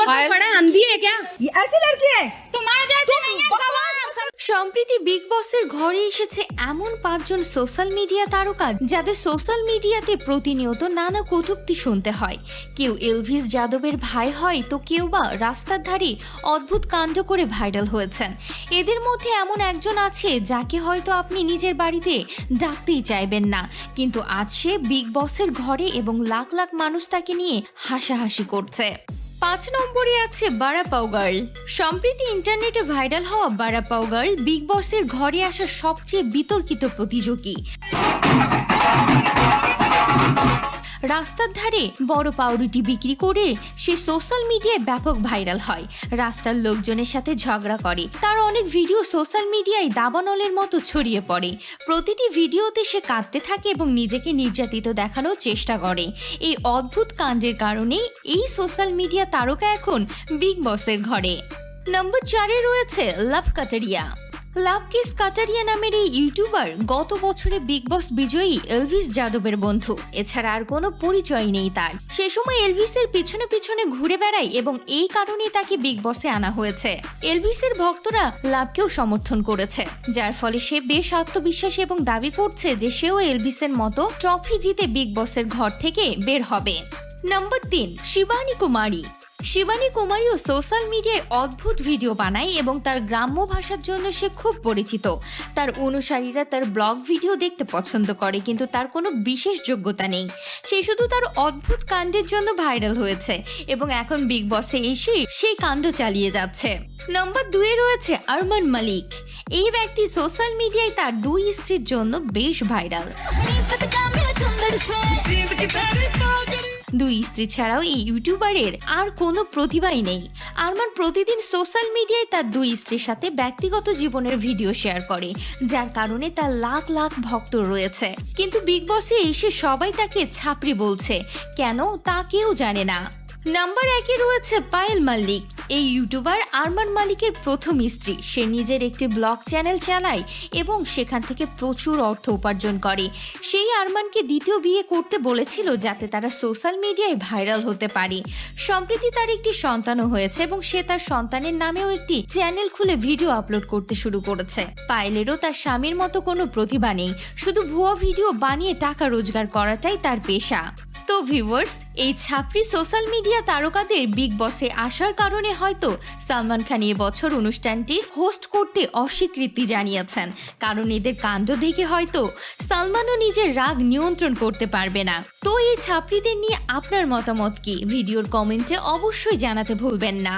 ऊपर तो पड़ा है, अंधी है क्या ये ऐसी लड़की है तुम्हारे जैसे नहीं है गवाह সম্প্রতি বিগ বসের ঘরে এসেছে এমন পাঁচজন সোশ্যাল মিডিয়া তারকা যাদের সোশ্যাল মিডিয়াতে প্রতিনিয়ত নানা কটূক্তি শুনতে হয় কেউ এলভিস যাদবের ভাই হয় তো কেউ বা রাস্তার ধারে অদ্ভুত কাণ্ড করে ভাইরাল হয়েছেন এদের মধ্যে এমন একজন আছে যাকে হয়তো আপনি নিজের বাড়িতে ডাকতেই চাইবেন না কিন্তু আজ সে বিগ বসের ঘরে এবং লাখ লাখ মানুষ তাকে নিয়ে হাসাহাসি করছে পাঁচ নম্বরে আছে বারাপাও গার্ল। সম্প্রতি ইন্টারনেটে ভাইরাল হওয়া বারাপাও গার্ল বিগ বসের ঘরে আসা সবচেয়ে বিতর্কিত প্রতিযোগী। রাস্তার ধারে বড় পাউরুটি বিক্রি করে সে সোশ্যাল মিডিয়ায় ব্যাপক ভাইরাল হয়। রাস্তার লোকজনের সাথে ঝগড়া করে। তার অনেক ভিডিও সোশ্যাল মিডিয়ায় দাবানলের মতো ছড়িয়ে পড়ে। প্রতিটি ভিডিওতে সে কাঁদতে থাকে এবং নিজেকে নির্যাতিত দেখানোর চেষ্টা করে। এই অদ্ভুত কাণ্ডের কারণে এই সোশ্যাল মিডিয়া তারকা এখন বিগ বসের ঘরে। নম্বর চারে রয়েছে লাভ কাটারিয়া। লাভ কিস কাটারিয়া নামের এই ইউটিউবার গত বছরে বিগ বস বিজয়ী এলভিস যাদবের বন্ধু। এছাড়া আর কোনো পরিচয় নেই তার। সে সময় এলভিসের পিছনে পিছনে ঘুরে বেড়ায় এবং এই কারণেই তাকে বিগ বসে আনা হয়েছে। এলভিসের ভক্তরা লাভকেও সমর্থন করেছে, যার ফলে সে বেশ আত্মবিশ্বাস এবং দাবি করছে যে সেও এলভিসের মতো ট্রফি জিতে বিগ বসের ঘর থেকে বের হবে। নম্বর তিন, শিবানী কুমারী। শিবানী কুমারীও সোশ্যাল মিডিয়ায় অদ্ভুত ভিডিও বানায় এবং তার গ্রাম্য ভাষার জন্য সে খুব পরিচিত। তার অনুসারীরা তার ব্লগ ভিডিও দেখতে পছন্দ করে, কিন্তু তার কোনো বিশেষ যোগ্যতা নেই। সে শুধু তার অদ্ভুত কাণ্ডের জন্য ভাইরাল হয়েছে এবং এখন বিগ বসে এসে সেই কাণ্ড চালিয়ে যাচ্ছে। নম্বর দুয়ে রয়েছে আরমান মালিক। এই ব্যক্তি সোশ্যাল মিডিয়ায় তার দুই স্ত্রীর জন্য বেশ ভাইরাল। দুই স্ত্রী ছাড়াও এই ইউটিউবারের আর কোনো প্রতিভাই নেই। আরমান প্রতিদিন সোশ্যাল মিডিয়ায় তার দুই স্ত্রীর সাথে ব্যক্তিগত জীবনের ভিডিও শেয়ার করে যার কারণে তার লাখ লাখ ভক্ত রয়েছে। কিন্তু বিগ বসে এসে সবাই তাকে ছাপড়ি বলছে। কেন তা কেউ জানে না। নাম্বার একে রয়েছে পায়েল মাল্লিক। এই ইউটিউবার আরমান মালিকের প্রথম স্ত্রী। সে নিজের একটি ব্লগ চ্যানেল চালায় এবং সেখান থেকে প্রচুর অর্থ উপার্জন করে। সেই আরমানকে দ্বিতীয় বিয়ে করতে বলেছিল যাতে তারা সোশ্যাল মিডিয়ায় ভাইরাল হতে পারে। সম্প্রতি তার একটি সন্তানও হয়েছে এবং সে তার সন্তানের নামেও একটি চ্যানেল খুলে ভিডিও আপলোড করতে শুরু করেছে। পায়েলেরও তার স্বামীর মতো কোনো প্রতিভা নেই। শুধু ভুয়া ভিডিও বানিয়ে টাকা রোজগার করাটাই তার পেশা। তো ভিউয়ার্স এই ছাপড়ি সোশ্যাল মিডিয়া তারকাদের বিগ বসে আসার কারণে হয়তো সালমান খান বছর অনুষ্ঠানটি হোস্ট করতে অস্বীকৃতি জানিয়েছেন। কারণ এদের কাণ্ড দেখে হয়তো সালমানও নিজের রাগ নিয়ন্ত্রণ করতে পারবে না। তো এই ছাপড়িদের নিয়ে আপনার মতামত কি? ভিডিওর কমেন্টে অবশ্যই জানাতে ভুলবেন না।